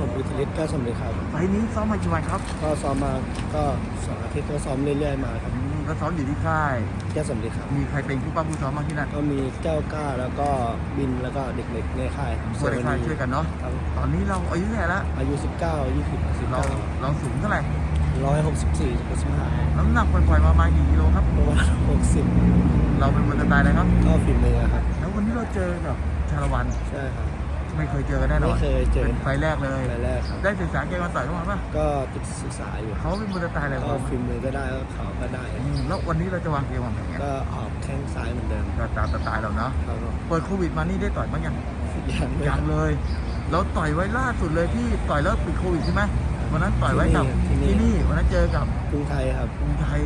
ผมอิทธิฤทธิ์ก็สำเร็จครับไฟล์นี้ซ้อมมากี่วันครับก็ซ้อมมาก็สองอาทิตย์ก็ซ้อมเรื่อยๆมาครับอืมก็ซ้อมอยู่ที่ค่ายแค่สำเร็จครับ มีใครเป็นผู้ป้าผู้ซ้อมมางที่นั่นก็มีเจ้าก้าแล้วก็บินแล้วก็เด็กๆในค่ายช่วยในค่ายช่วยกันเนาะ ครับตอนนี้เราอายุเท่าไหร่แล้วอายุ 19 20 เรา19 เราสูงเท่าไหร่ 164 65น้ำหนักปล่อยๆมาประมาณกี่กิโลครับ ประมาณ60เราเป็นมวยสไตล์อะไรครับ ก็ฝีมือครับ แล้ววันนี้เราเจอกับชาละวัน ใช่ครับ ไม่เคยเจอกันแน่นอนไม่เคยเจอเป็นไฟล์แรกเลยรายแรกครับ ได้ศึกษาเกมมาต่อยเข้ามาป่ะก็ติดศึกษาอยู่เขาเป็นมวยสไตล์อะไรก็วะฝีมือก็ได้ก็เขาก็ได้อืมแล้ววันนี้เราจะวางเกมวางแผนไงก็ออกแข้งซ้ายเหมือนเดิมก็ตามสไตล์เราเนาะครับผมเปิดโควิดมานี่ได้ต่อยบ้างยังยังไม่ยังเลยเราต่อยไว้ล่าสุดเลยที่ต่อยแล้วปิดโควิดใช่ไหมวันนั้นต่อยไว้กับที่นี่วันนั้นเจอกับกรุงไทยครับกรุงไทย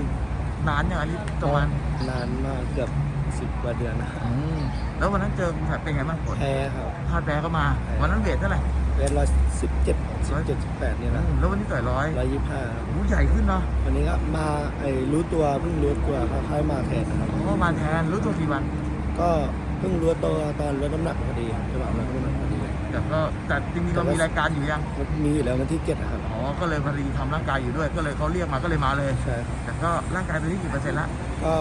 นานอย่างอันนี้ประมาณนานมากเกือบสิบกว่าเดือนนะครับอืมแล้ววันนั้นเจอกรุงไทยเป็นไงบ้างผลแพ้ครับ พลาดแพ้ก็มาวันนั้นเวทเท่าไหร่ เวทร้อยสิบเจ็ดสิบเจ็ดสิบแปดนี่แหละอืมแล้ววันนี้ต่อยร้อยร้อยยี่สิบห้าครับโอ้ใหญ่ขึ้นเนาะวันนี้ก็มาไอ้รู้ตัวเพิ่งรู้ตัวเขาค่อยมาแทนนะครับก็มาแทนรู้ตัวกี่วันก็เพิ่งรู้ตัวตอนลดน้ำหนักพอดีจังหวะลดน้ำหนักพอดี แต่ก็แต่จริงๆเรามีรายการอยู่ยังมันมีอยู่แล้ววันที่เจ็ดนะครับอ๋อก็เลยพอดีทำร่างกายอยู่ด้วย ก็เลยเขาเรียกมาก็เลยมาเลย ใช่ครับแต่ก็ร่างกายตอนนี้กี่เปอร์เซ็นต์ละก็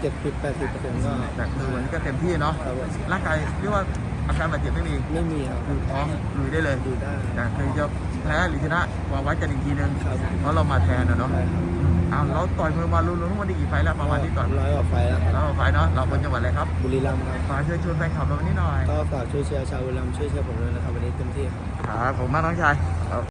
เจ็ดสิบแปดสิบเปอร์เซ็นต์ก็แต่คือวันนี้ก็เต็มที่เนาะครับผม ร่างกายเรียกว่า อาการบาดเจ็บไม่มีไม่มีครับ คือพร้อมลุยได้เลยดูได้แต่คือจะแพ้หรือชนะวางไว้กันอีกทีนึงครับ เพราะเรามาแทนนะเนาะใช่ครับอ้าวเราต่อยมือมาลุ้นๆทุกวันนี้กี่ไฟล์แล้วประมาณที่ต่อยร้อยกว่าไฟล์แล้วครับแล้วไฟล์เนาะเราคนจังหวัดอะไรครับบุรีรัมย์ครับ ฝากเชิญชวนแฟนคลับเราวันนี้หน่อย ก็ฝากช่วยเชียร์ชาวบุรีรัมย์ช่วยเชียร์ผมด้วยนะครับวันนี้เต็มที่ครับ ครับผมมากน้องชาย